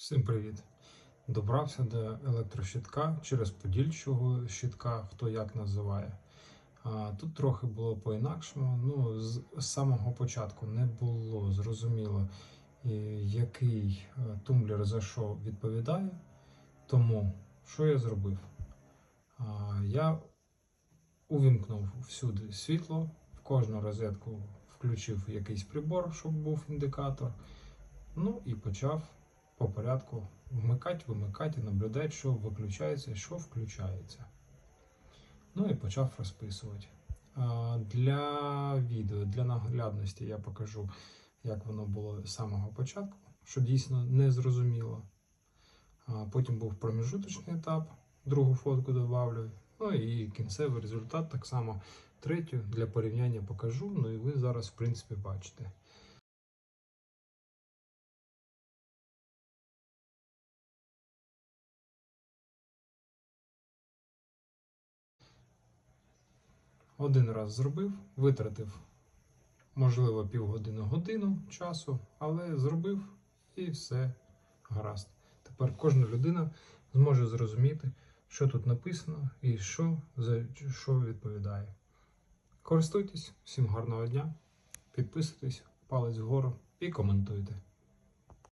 Всім привіт! Добрався до електрощитка через подільчого щитка, хто як називає. Тут трохи було по-інакшому. Ну, з, самого початку не було зрозуміло, який е, тумблер за що відповідає. Тому що я зробив? Я увімкнув всюди світло, в кожну розетку включив якийсь прибор, щоб був індикатор. Ну і почав по порядку вмикати, вимикати, наблюдати, що виключається, що включається. Ну і почав розписувати. Для відео, для наглядності я покажу, як воно було з самого початку, що дійсно не зрозуміло. Потім був проміжуточний етап, другу фотку додавлю. Ну і кінцевий результат так само третю для порівняння покажу. Ну і ви зараз, в принципі, бачите. Один раз зробив, витратив, можливо, півгодини годину часу, але зробив і все гаразд. Тепер кожна людина зможе зрозуміти, що тут написано і що, за що відповідає. Користуйтесь, всім гарного дня, підписуйтесь, палець вгору і коментуйте.